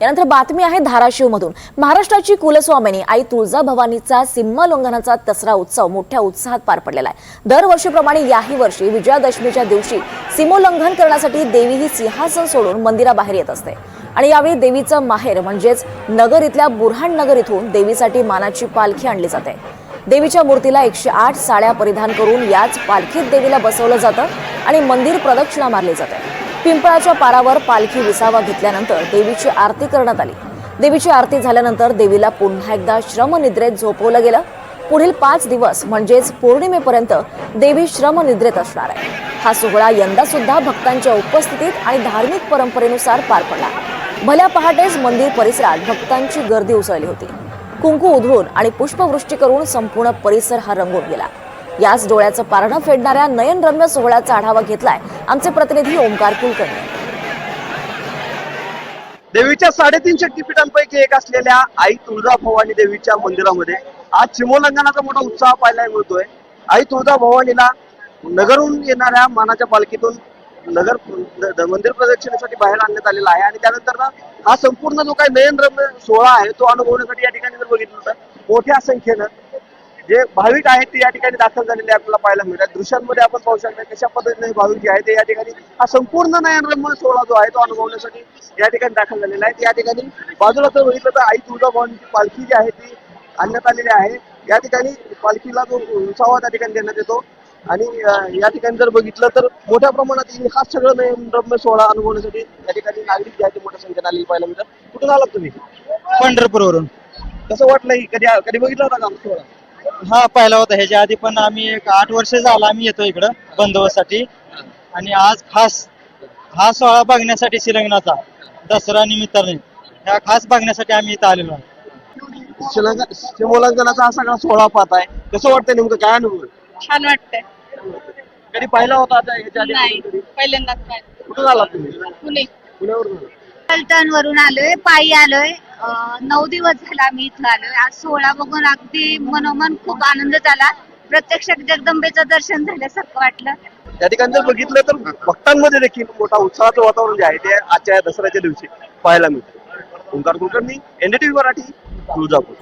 यानंतर बातमी आहे धाराशिव मधून महाराष्ट्राची कुलस्वामिनी आई तुळजाभवानीचा सिंहलोंघनाचा दसरा उत्सव मोठ्या उत्साहात पार पडलेला आहे. दरवर्षीप्रमाणे याही वर्षी विजयादशमीच्या दिवशी सीमोल्लंघन करण्यासाठी देवी ही सिंहासन सोडून मंदिराबाहेर येत असते. आणि यावेळी देवीचं माहेर म्हणजेच नगर इथल्या बुरहाण नगर इथून देवीसाठी मानाची पालखी आणली जाते. देवीच्या मूर्तीला एकशे आठ साड्या परिधान करून याच पालखीत देवीला बसवलं जातं आणि मंदिर प्रदक्षिणा मारली जाते. पिंपळाच्या पारावर पालखी विसावा घेतल्यानंतर देवीची आरती करण्यात आली. देवीची आरती झाल्यानंतर देवीला पुन्हा एकदा श्रमनिद्रेत झोपवलं गेलं. पुढील पाच दिवस म्हणजेच पौर्णिमेपर्यंत देवी श्रमनिद्रेत असणार आहे. हा सोहळा यंदा सुद्धा भक्तांच्या उपस्थितीत आणि धार्मिक परंपरेनुसार पार पडला. भल्या पहाटेच मंदिर परिसरात भक्तांची गर्दी उसळली होती. कुंकू उधळून आणि पुष्पवृष्टी करून संपूर्ण परिसर हा रंगून गेला. याच डोळ्याचं पारणं फेडणाऱ्या नयनरम्य सोहळ्याचा आढावा घेतलाय आमचे प्रतिनिधी ओमकार कुलकर्णी. देवीच्या साडेतीन शक्तीपीठांपैकी एक असलेल्या आई तुळजा भवानी देवीच्या मंदिरामध्ये आज सिमोल्लंघनाचा मोठा उत्साह पाहायला मिळतोय. आई तुळजा भवानीला नगरहून येणाऱ्या मानाच्या पालखीतून नगर मंदिर प्रदक्षिणेसाठी बाहेर आणण्यात आलेला आहे आणि त्यानंतर ना हा संपूर्ण जो काही नयनरम्य सोहळा आहे तो अनुभवण्यासाठी या ठिकाणी जर बघितलं तर मोठ्या संख्येनं जे भाविक आहेत ते या ठिकाणी दाखल झालेले आपल्याला पाहायला मिळतात. दृश्यांमध्ये आपण पाहू शकता कशा पद्धतीने भाविक जे आहेत ते या ठिकाणी हा संपूर्ण नयनरम्य सोहळा जो आहे तो अनुभवण्यासाठी या ठिकाणी दाखल झालेला आहे. या ठिकाणी बाजूला जर बघितलं तर आई तुळजाभवानीची पालखी जी आहे ती आणण्यात आलेली आहे. या ठिकाणी पालखीला जो उत्साह त्या ठिकाणी देण्यात येतो. आणि या ठिकाणी जर बघितलं तर मोठ्या प्रमाणात ही- सगळं नयनरम्य सोहळा अनुभवण्यासाठी या ठिकाणी नागरिक जे आहेत ते मोठ्या संख्येने आलेले पाहायला मिळतात. कुठून आलात तुम्ही? पंढरपूरवरून. कसं वाटलं? कधी कधी बघितलं होता का सोहळा? हा पहिला होता. ह्याच्या आधी पण आम्ही एक आठ वर्ष झाला आम्ही येतो इकडं बंदोबस्तासाठी. आणि आज खास हा सोहळा बघण्यासाठी शिलंगणाचा दसरा निमित्ताने. ह्या खास बघण्यासाठी आम्ही इथं आलेलो आहे. शिलांग- हा सगळा सोहळा पाहताय. कसं वाटतंय नेमकं? काय अनुभव? आहे? छान वाटतंय. कधी पाहिला होता आता याच्या आधी? नाही कधी? पहिल्यांदाच पाहिलं. कुठून आलात तुम्ही? पुणे. पुण्यावरून पलटण वरून आलोय पायी आलोय. नऊ दिवस झाला आम्ही इथं आलो आज सोहळा बघून अगदी मनोमन खूप आनंद झाला. प्रत्यक्षात जगदंबेचं दर्शन झाल्यासारखं वाटलं. त्या ठिकाणी जर बघितलं तर भक्तांमध्ये देखील मोठा उत्साहाचं वातावरण जे आहे ते आजच्या दसऱ्याच्या दिवशी पाहायला मिळतं. ओंकार कुलकर्णी एनडीटीव्ही मराठी तुळजापूर.